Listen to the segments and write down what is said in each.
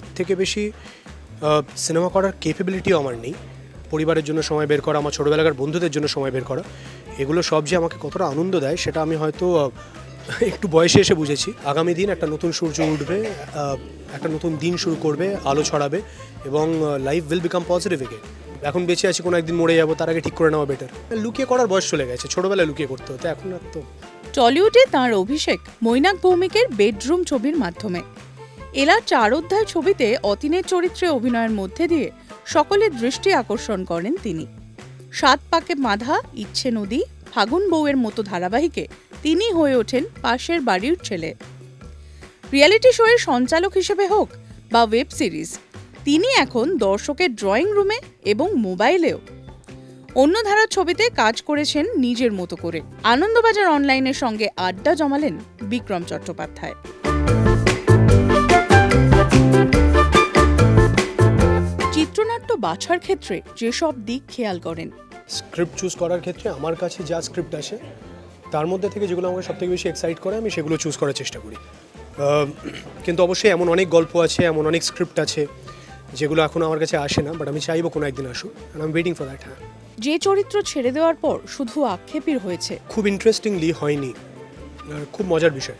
এর থেকে বেশি সিনেমা করার কেপেবিলিটিও আমার নেই। পরিবারের জন্য সময় বের করা, আমার ছোটোবেলাকার বন্ধুদের জন্য সময় বের করা, এগুলো সব যে আমাকে কতটা আনন্দ দেয়, সেটা আমি হয়তো একটু বয়সে এসে বুঝেছি। আগামী দিন একটা নতুন সূর্য উঠবে একটা নতুন দিন শুরু করবে, আলো ছড়াবে এবং life will become positive again এখন বেঁচে আছি, কোনো একদিন মরে যাব, তার আগে ঠিক করে নেওয়া বেটার লুকিয়ে করার বয়স চলে গেছে, ছোটোবেলায় লুকিয়ে করতে হতো, এখন আর তো টলিউডে তাঁর অভিষেক মৈনাক ভৌমিকের বেডরুম ছবির মাধ্যমে। এলা চার অধ্যায় ছবিতে অতীনের চরিত্রে অভিনয়ের মধ্যে দিয়ে সকলের দৃষ্টি আকর্ষণ করেন তিনি। সাত পাকে মাধা, ইচ্ছে নদী, ফাগুন বউয়ের মতো ধারাবাহিকে তিনি হয়ে ওঠেন পাশের বাড়ির ছেলে। রিয়েলিটি শোয়ের সঞ্চালক হিসেবে হোক বা ওয়েব সিরিজ তিনি এখন দর্শকের ড্রয়িং রুমে এবং মোবাইলেও। অন্য ধারার ছবিতে কাজ করেছেন নিজের মতো করে। আনন্দবাজার অনলাইনের সঙ্গে আড্ডা জমালেন বিক্রম চট্টোপাধ্যায়। চিত্রনাট্য বাছার ক্ষেত্রে যেসব দিক খেয়াল করেন। স্ক্রিপ্ট চুজ করার ক্ষেত্রে আমার কাছে যা স্ক্রিপ্ট আসে তার মধ্যে থেকে যেগুলো আমাকে সবথেকে বেশি এক্সাইট করে আমি সেগুলো চুজ করার চেষ্টা করি। কিন্তু অবশ্যই এমন অনেক গল্প আছে এমন অনেক স্ক্রিপ্ট আছে যেগুলো এখন আমার কাছে আসে না বাট আমি চাইব কোনো একদিন আসুক I am waiting for that হ্যাঁ। যে চরিত্র ছেড়ে দেওয়ার পর শুধু আক্ষেপের হয়েছে খুব ইন্টারেস্টিংলি হয়নি আর খুব মজার বিষয়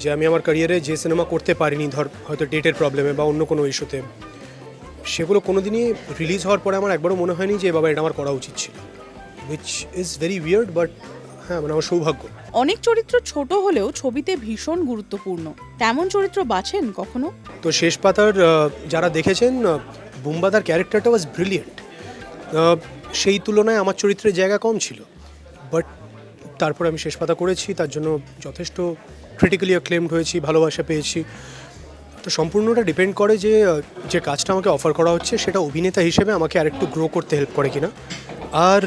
যে আমি আমার ক্যারিয়ারে যে সিনেমা করতে পারিনি ধর হয়তো ডেটের প্রবলেমে বা অন্য কোনো ইস্যুতে সেগুলো কোনোদিনই রিলিজ হওয়ার পরে আমার একবারও মনে হয়নি যে বাবা এটা আমার করা উচিত ছিল। Which is very weird but হ্যাঁ মানে আমার সৌভাগ্য। অনেক চরিত্র ছোট হলেও ছবিতে ভীষণ গুরুত্বপূর্ণ। তেমন চরিত্র বাছেন কখনো? তো শেষ পাতার যারা দেখেছেন বুম্বাদার ক্যারেক্টারটা ওয়াজ ব্রিলিয়েন্ট সেই তুলনায় আমার চরিত্রের জায়গা কম ছিল। বাট তারপর আমি শেষ পাতা করেছি তার জন্য যথেষ্ট ক্রিটিক্যালি অ্যাক্লেমড হয়েছি ভালোবাসা পেয়েছি। তো সম্পূর্ণটা ডিপেন্ড করে যে যে কাজটা আমাকে অফার করা হচ্ছে সেটা অভিনেতা হিসেবে আমাকে আরেকটু গ্রো করতে হেল্প করে কিনা। আর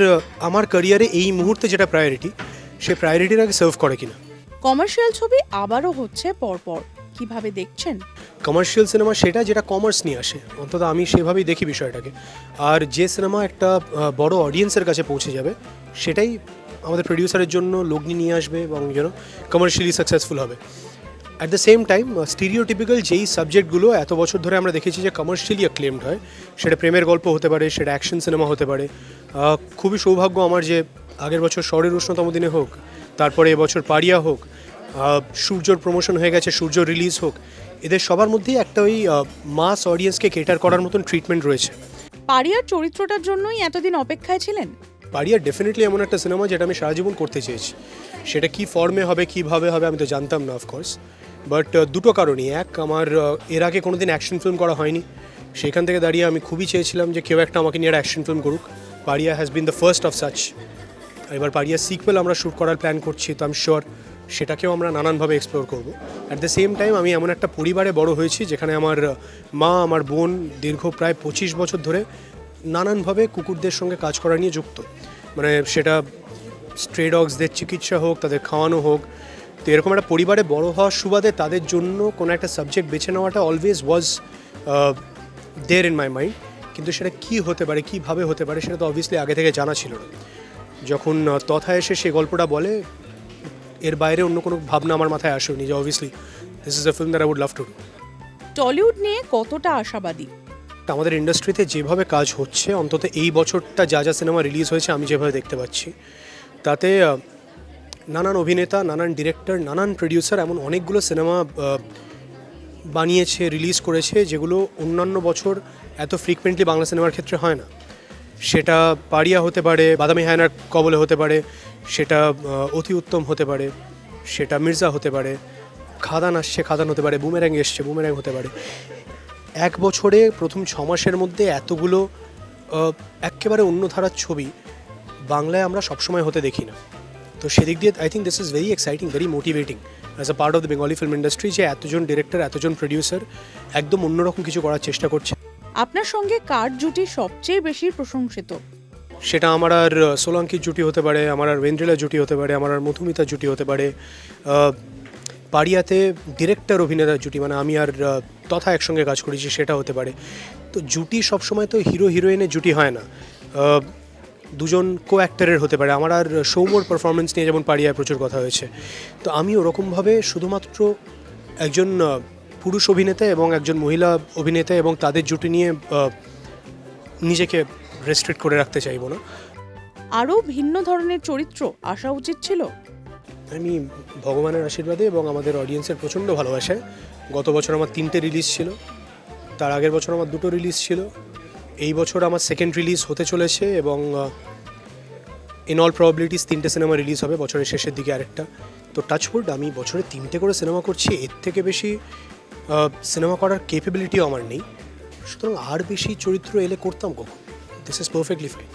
আমার ক্যারিয়ারে এই মুহূর্তে যেটা প্রায়োরিটি সে প্রায়োরিটির আগে সার্ভ করে কিনা। কমার্শিয়াল ছবি আবারও হচ্ছে পরপর। কীভাবে দেখছেন? কমার্শিয়াল সিনেমা সেটা যেটা কমার্স নিয়ে আসে অন্তত আমি সেভাবেই দেখি বিষয়টাকে। আর যে সিনেমা একটা বড় অডিয়েন্সের কাছে পৌঁছে যাবে সেটাই আমাদের প্রডিউসারের জন্য লগ্নি নিয়ে আসবে এবং যেন কমার্শিয়ালি সাকসেসফুল হবে। At the same time stereotypical যেই সাবজেক্টগুলো এত বছর ধরে আমরা দেখেছি যে কমার্শিয়ালি অ্যাক্লেমড হয় সেটা প্রেমের গল্প হতে পারে সেটা অ্যাকশন সিনেমা হতে পারে। খুবই সৌভাগ্য আমার যে আগের বছর শহরের উষ্ণতম দিনে হোক তারপরে এবছর পারিয়া হোক সূর্যর প্রমোশন হয়ে গেছে সূর্য রিলিজ হোক এদের সবার মধ্যেই একটা ওই মাস অডিয়েন্সকে কেটার করার মতন ট্রিটমেন্ট রয়েছে। পারিয়ার চরিত্রটার জন্যই এতদিন অপেক্ষায় ছিলেন? পারিয়া ডেফিনেটলি এমন একটা সিনেমা যেটা আমি সারা জীবন করতে চেয়েছি। সেটা কি ফর্মে হবে কীভাবে হবে আমি তো জানতাম না অফকোর্স বাট দুটো কারণই। এক, আমার এর আগে কোনোদিন অ্যাকশন ফিল্ম করা হয়নি। সেখান থেকে দাঁড়িয়ে আমি খুবই চেয়েছিলাম যে কেউ একটা আমাকে নিয়ে একটা অ্যাকশন ফিল্ম করুক। Pariah has been the first of such এবার পারিয়া সিকুয়েল আমরা শ্যুট করার প্ল্যান করছি, তো আমি শিওর সেটাকেও আমরা নানানভাবে এক্সপ্লোর করব। অ্যাট দ্য সেম টাইম আমি এমন একটা পরিবারে বড় হয়েছি, যেখানে আমার মা, আমার বোন দীর্ঘ প্রায় পঁচিশ বছর ধরে নানানভাবে কুকুরদের সঙ্গে কাজ করা নিয়ে যুক্ত। মানে সেটা স্ট্রে ডগসদের চিকিৎসা হোক, তাদের খাওয়ানো হোক তো এরকম একটা পরিবারে বড় হওয়ার সুবাদে তাদের জন্য কোনো একটা সাবজেক্ট বেছে নেওয়াটা always was there in my mind কিন্তু সেটা কি হতে পারে কীভাবে হতে পারে সেটা তো অবভিয়াসলি আগে থেকে জানা ছিল না। যখন তথা এসে সে গল্পটা বলে এর বাইরে অন্য কোনো ভাবনা আমার মাথায় আসেনি যে obviously this is a film that I would love to do Tollywood নিয়ে কতটা আশাবাদী? আমাদের ইন্ডাস্ট্রিতে যেভাবে কাজ হচ্ছে অন্তত এই বছরটা যা যা সিনেমা রিলিজ হয়েছে আমি যেভাবে দেখতে পাচ্ছি। তাতে নানান অভিনেতা, নানান ডিরেক্টর নানান প্রডিউসার এমন অনেকগুলো সিনেমা বানিয়েছে রিলিজ করেছে, যেগুলো অন্যান্য বছর এত ফ্রিকুয়েন্টলি বাংলা সিনেমার ক্ষেত্রে হয় না। সেটা পারিয়া হতে পারে, বাদামি হায়নার কবলে হতে পারে, সেটা অতি উত্তম হতে পারে, সেটা মির্জা হতে পারে, খাদান আসছে, খাদান হতে পারে, বুমেরাং এসছে, বুমেরাং হতে পারে। এক বছরে প্রথম ছ মাসের মধ্যে এতগুলো একেবারে অন্য ধারার ছবি বাংলায় আমরা সবসময় হতে দেখি না। তো সেদিক দিয়ে I think this is very exciting very motivating as a part of the Bengali film industry যে এতজন ডিরেক্টর এতজন প্রডিউসার একদম অন্যরকম কিছু করার চেষ্টা করছে। আপনার সঙ্গে কার জুটি সবচেয়ে বেশি প্রশংসিত? সেটা আমার আর সোলাঙ্কির জুটি হতে পারে আমার আর ওয়েন্দ্রিলা জুটি হতে পারে আমার আর মধুমিতা জুটি হতে পারে। পাড়িয়াতে ডিরেক্টর অভিনেতার জুটি মানে আমি আর তথা একসঙ্গে কাজ করেছি সেটা হতে পারে। তো জুটি সবসময় তো হিরো হিরোইনের জুটি হয় না। দুজন কো অ্যাক্টরের হতে পারে। আমার আর সৌমর পারফরমেন্স নিয়ে যেমন পারিয়ায় প্রচুর কথা হয়েছে। তো আমি ওরকমভাবে শুধুমাত্র একজন পুরুষ অভিনেতা এবং একজন মহিলা অভিনেতা এবং তাদের জুটি নিয়ে নিজেকে রেস্ট্রিক্ট করে রাখতে চাইব না। আরও ভিন্ন ধরনের চরিত্র আসা উচিত ছিল? আমি ভগবানের আশীর্বাদে এবং আমাদের অডিয়েন্সের প্রচণ্ড ভালোবাসায়। গত বছর আমার তিনটে রিলিজ ছিল। তার আগের বছর আমার দুটো রিলিজ ছিল। এই বছর আমার সেকেন্ড রিলিজ হতে চলেছে এবং ইন অল প্রবাবিলিটিস তিনটে সিনেমা রিলিজ হবে বছরের শেষের দিকে আরেকটা। তো টাচউড আমি বছরে তিনটে করে সিনেমা করছি এর থেকে বেশি সিনেমা করার কেপেবিলিটিও আমার নেই। সুতরাং আর বেশি চরিত্র এলে করতাম কখন? দিস ইজ পারফেক্টলি ফাইন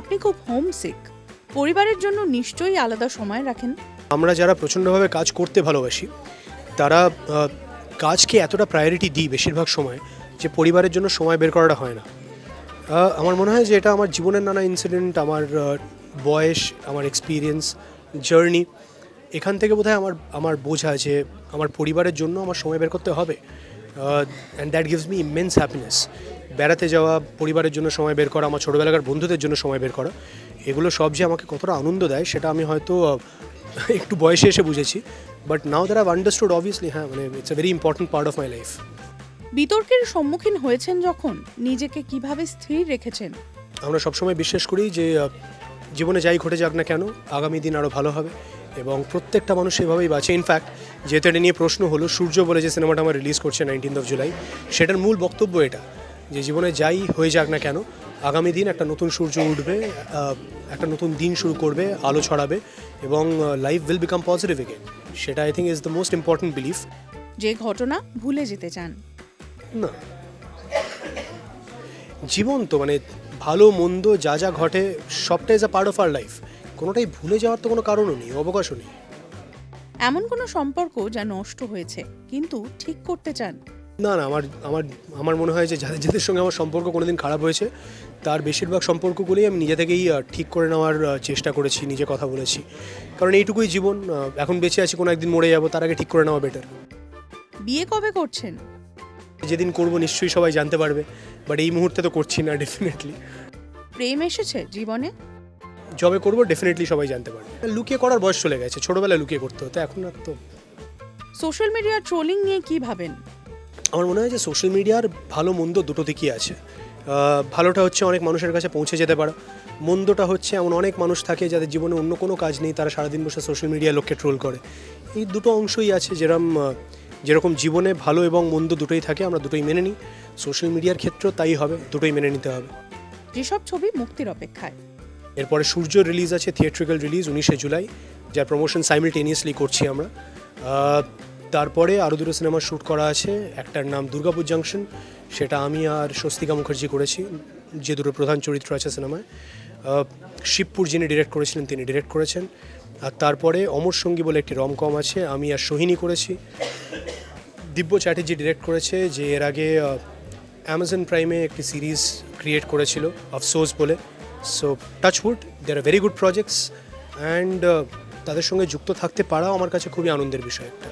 আপনি খুব হোম হোমসিক পরিবারের জন্য নিশ্চয়ই আলাদা সময় রাখেন। আমরা যারা প্রচণ্ডভাবে কাজ করতে ভালোবাসি তারা কাজকে এতটা প্রায়োরিটি দিই বেশিরভাগ সময় যে পরিবারের জন্য সময় বের করাটা হয় না। আমার মনে হয় যে এটা আমার জীবনের নানা ইনসিডেন্ট আমার বয়স, আমার এক্সপিরিয়েন্স জার্নি এখান থেকে বোধহয় আমার আমার বোঝা যে আমার পরিবারের জন্য আমার সময় বের করতে হবে। And that gives me immense happiness বেড়াতে যাওয়া, পরিবারের জন্য সময় বের করা, আমার ছোটোবেলাকার বন্ধুদের জন্য সময় বের করা, এগুলো সব যে আমাকে কতটা আনন্দ দেয়, সেটা আমি হয়তো একটু বয়সে এসে বুঝেছি। But now there have understood obviously হ্যাঁ মানে it's a very important part of my life বিতর্কের সম্মুখীন হয়েছেন যখন? নিজেকে কীভাবে স্থির রেখেছেন? আমরা সবসময় বিশ্বাস করি যে জীবনে যাই ঘটে যাক না কেন আগামী দিন আরও ভালো হবে এবং প্রত্যেকটা মানুষ সেভাবেই বাঁচে। ইনফ্যাক্ট যেহেতু এটা নিয়ে প্রশ্ন হলো সূর্য বলে যে সিনেমাটা আমার রিলিজ করছে নাইনটিন্থ অফ জুলাই সেটার মূল বক্তব্য এটা যে জীবনে যাই হয়ে যাক না কেন আগামী দিন একটা নতুন সূর্য উঠবে একটা নতুন দিন শুরু করবে আলো ছড়াবে এবং life will become positive again সেটা I think is the most important belief যে ঘটনা ভুলে যেতে চান। না। জীবন তো মানে ভালো মন্দ যা যা ঘটে সবটাই is a part of our life কোনোটাই ভুলে যাওয়ার তো কোনো কারণও নেই অবকাশও নেই। এমন কোনো সম্পর্ক যা নষ্ট হয়েছে কিন্তু ঠিক করতে চান? না না আমার আমার আমার মনে হয় যে যাদের যাদের সঙ্গে আমার সম্পর্ক কোনোদিন খারাপ হয়েছে তার বেশিরভাগ সম্পর্কগুলোই আমি নিজে থেকেই ঠিক করে নেওয়ার চেষ্টা করেছি নিজে কথা বলেছি। কারণ এইটুকুই জীবন এখন বেঁচে আছি কোনো একদিন মরে যাব তার আগে ঠিক করে নেওয়া বেটার বিয়ে কবে করছেন? যেদিন করব নিশ্চয়ই সবাই জানতে পারবে। বাট এই মুহূর্তে তো করছি না ডেফিনেটলি প্রেম এসেছে জীবনে? জবে করব ডেফিনেটলি সবাই জানতে পারবে। লুকিয়ে করার বয়স চলে গেছে ছোটোবেলায় লুকিয়ে করতে হতো এখন আর তো সোশ্যাল মিডিয়ার ট্রোলিং নিয়ে কি ভাবেন? আমার মনে হয় যে সোশ্যাল মিডিয়ার ভালো মন্দ দুটো দিকই আছে। ভালোটা হচ্ছে অনেক মানুষের কাছে পৌঁছে যেতে পারা। মন্দটা হচ্ছে এমন অনেক মানুষ থাকে যাদের জীবনে অন্য কোনো কাজ নেই তারা সারাদিন বসে সোশ্যাল মিডিয়া লোককে ট্রোল করে। এই দুটো অংশই আছে যেরকম আহ, যেরকম জীবনে ভালো এবং মন্দ দুটোই থাকে আমরা দুটোই মেনে নিই। সোশ্যাল মিডিয়ার ক্ষেত্রেও তাই হবে দুটোই মেনে নিতে হবে। যেসব ছবি মুক্তির অপেক্ষায়। এরপরে সূর্য রিলিজ আছে থিয়েট্রিক্যাল রিলিজ উনিশে জুলাই যার প্রমোশন সাইমিলটেনিয়াসলি করছি আমরা। তারপরে আরও দুটো সিনেমা শ্যুট করা আছে একটার নাম দুর্গাপুর জাংশন সেটা আমি আর স্বস্তিকা মুখার্জি করেছি যে দুটো প্রধান চরিত্র আছে সিনেমায় শিবপুর যিনি ডিরেক্ট করেছিলেন তিনি ডিরেক্ট করেছেন। আর তারপরে অমর সঙ্গী বলে একটি রমকম আছে, আমি আর সোহিনী করেছি। দিব্য চ্যাটার্জি ডিরেক্ট করেছে, যে এর আগে অ্যামাজন প্রাইমে একটি সিরিজ ক্রিয়েট করেছিল আফসোস বলে। So touch wood they are very good projects and তাদের সঙ্গে যুক্ত থাকতে পারাও আমার কাছে খুবই আনন্দের বিষয় একটা।